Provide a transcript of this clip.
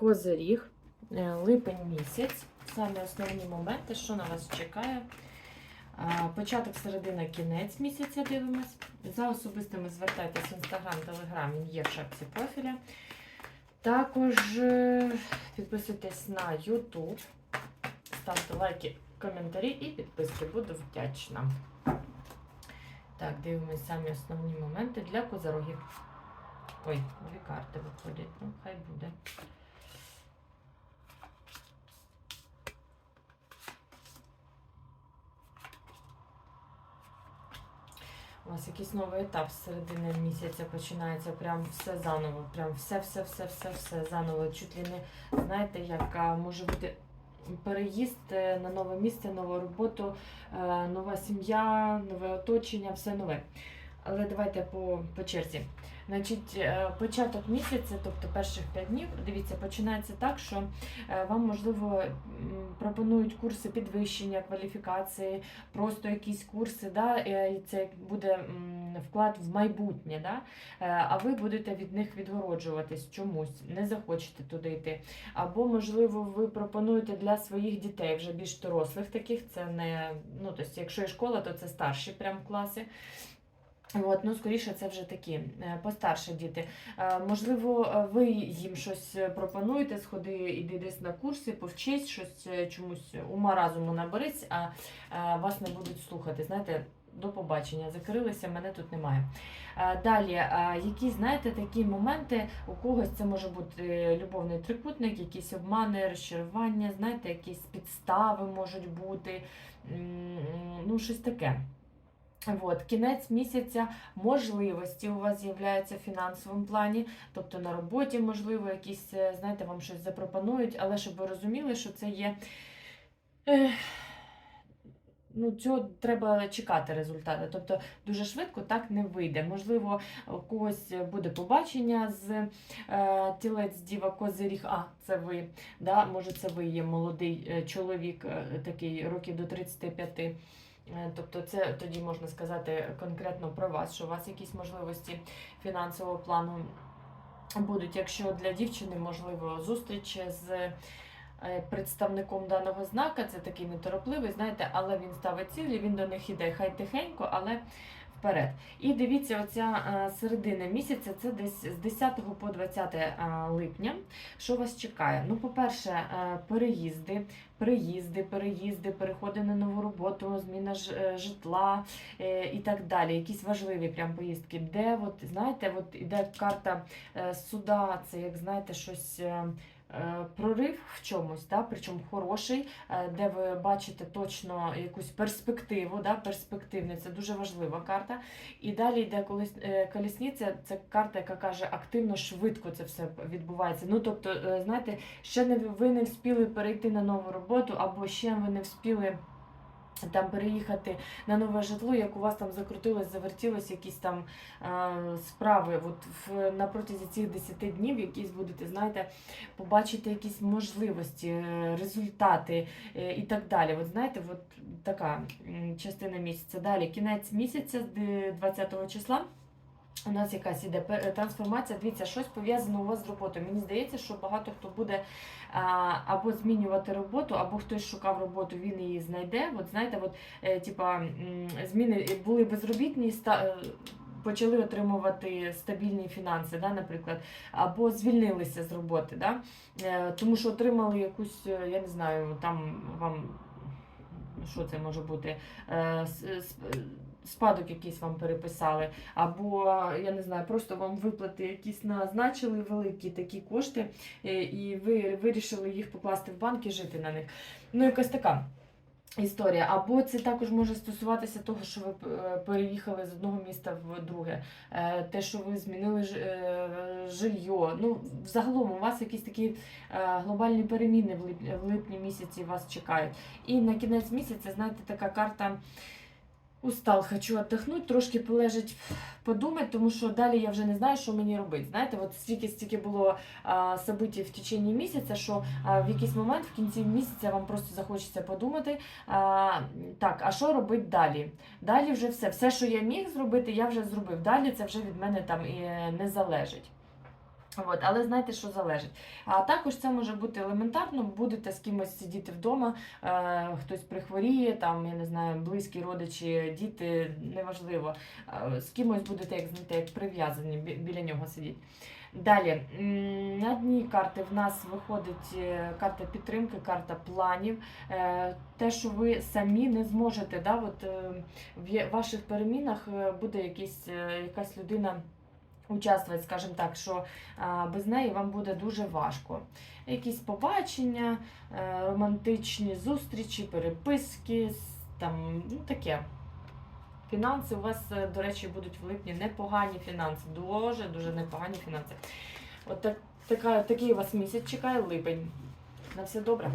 Козиріг, е, липень місяць. Самі основні моменти, що на вас чекає. Початок, середина, кінець місяця дивимось. За особистими звертайтесь в інстаграм, телеграм, він є в шапці профіля. Також е, підписуйтесь на YouTube, ставте лайки, коментарі і підписки. Буду вдячна. Так, дивимось самі основні моменти для козорогів. Ой, дві карти виходять. Ну, хай буде. У вас якийсь новий етап з середини місяця починається. Прям все заново. Прям все, все, все, все, все заново. Чуть ли не знаєте, як може бути переїзд е, на нове місце, нову роботу, е, нова сім'я, нове оточення, все нове. Але давайте по, по черзі. Значить, е, початок місяця, тобто перших 5 днів, дивіться, починається так, що е, вам, можливо, пропонують курси підвищення кваліфікації, просто якісь курси, да, е, і це буде вклад в майбутнє, да, е, а ви будете від них відгороджуватись чомусь, не захочете туди йти. Або, можливо, ви пропонуєте для своїх дітей, вже більш дорослих таких, це не, ну, тобто, якщо є школа, то це старші прям класи. От, ну, скоріше, це вже такі е, постарші діти. Е, Можливо, е, ви їм щось пропонуєте, сходи, іди десь на курси, повчись, щось чомусь ума разуму наберись, а вас не будуть слухати. Знаєте, до побачення, закрилися, мене тут немає. Далі, які, знаєте, такі моменти, у когось це може бути любовний трикутник, якісь обмани, розчарування, знаєте, якісь підстави можуть бути, ну, щось таке. От, кінець місяця можливості у вас з'являються в фінансовому плані, тобто на роботі, можливо, якісь, е, знаєте, вам щось запропонують, але щоб ви розуміли, що це є. ех, Ну, цього треба чекати результати. Тобто дуже швидко так не вийде. Можливо, у когось буде побачення з е, тілець діва Козиріг. А, це ви. Да? Може, це ви є молодий е, чоловік, е, такий років до 35. Е, Тобто, це тоді можна сказати конкретно про вас, що у вас якісь можливості фінансового плану будуть. Якщо для дівчини можливо зустріч з е, представником даного знака, це такий неторопливий, знаєте, але він ставить цілі, він до них іде хай тихенько, але вперед. І дивіться, оця е, середина місяця, це десь з 10 по 20 е, липня. Що вас чекає? Ну, по-перше, е, переїзди, приїзди, переїзди, переходи на нову роботу, зміна житла і так далі. Якісь важливі прям поїздки, де, от, знаєте, от іде карта суда, це як знаєте, щось. Е, Прорив в чомусь, да, причому хороший, е, де ви бачите точно якусь перспективу, да, перспективне, це дуже важлива карта. І далі йде е, колісниця, це карта, яка каже активно, швидко це все відбувається. Ну тобто, знаєте, ще не ви не вспіли перейти на нову роботу, або ще ви не вспіли. Там переїхати на нове житло, як у вас там закрутилось, завертілось якісь там е, справи. От в, на протязі цих 10 днів якісь будете, знаєте, побачити якісь можливості, е, результати е, і так далі. От знаєте, от така частина місяця. Далі кінець місяця, з 20 числа. У нас якась іде трансформація. Дивіться, щось пов'язане у вас з роботою. Мені здається, що багато хто буде а, або змінювати роботу, або хтось шукав роботу, він її знайде. От знаєте, от, е, типа, зміни були безробітні, ста, е, почали отримувати стабільні фінанси, да, наприклад, або звільнилися з роботи, да, е, тому що отримали якусь, е, я не знаю, там вам. Що це може бути? Спадок якийсь вам переписали, або я не знаю, просто вам виплати якісь назначили великі такі кошти, е, і ви вирішили їх покласти в банк і жити на них. Ну, якась така. Історія, або це також може стосуватися того, що ви е, переїхали з одного міста в друге, Е, те, що ви змінили ж- жилье. Ну, взагалом, у вас якісь такі глобальні переміни в липні місяці вас чекають. І на кінець місяця, знаєте, така карта устал, хочу віддохнути, трошки полежать, подумати, тому що далі я вже не знаю, що мені робити. Знаєте, от стільки стільки було а, событий в течение місяця, що а, в якийсь момент в кінці місяця вам просто захочеться подумати, а, так, а що робити далі? Далі вже все. Все, що я міг зробити, я вже зробив. Далі це вже від мене там і е, не залежить. От, але знаєте, що залежить. А також це може бути елементарно, будете з кимось сидіти вдома, е, хтось прихворіє, там, я не знаю, близькі родичі, діти, неважливо. Е, з кимось будете, як знаєте, як прив'язані бі- біля нього сидіти. Далі, на дні карти в нас виходить е, карта підтримки, карта планів. Е, Те, що ви самі не зможете, да, от, е, в ваших перемінах буде якийсь, е, якась людина участвувати, скажімо так, що без неї вам буде дуже важко. Якісь побачення, е, романтичні зустрічі, переписки, там, ну таке. Фінанси у вас, е, до речі, будуть в липні непогані фінанси. Дуже, дуже непогані фінанси. От так, така, такий у вас місяць чекає липень. На все добре.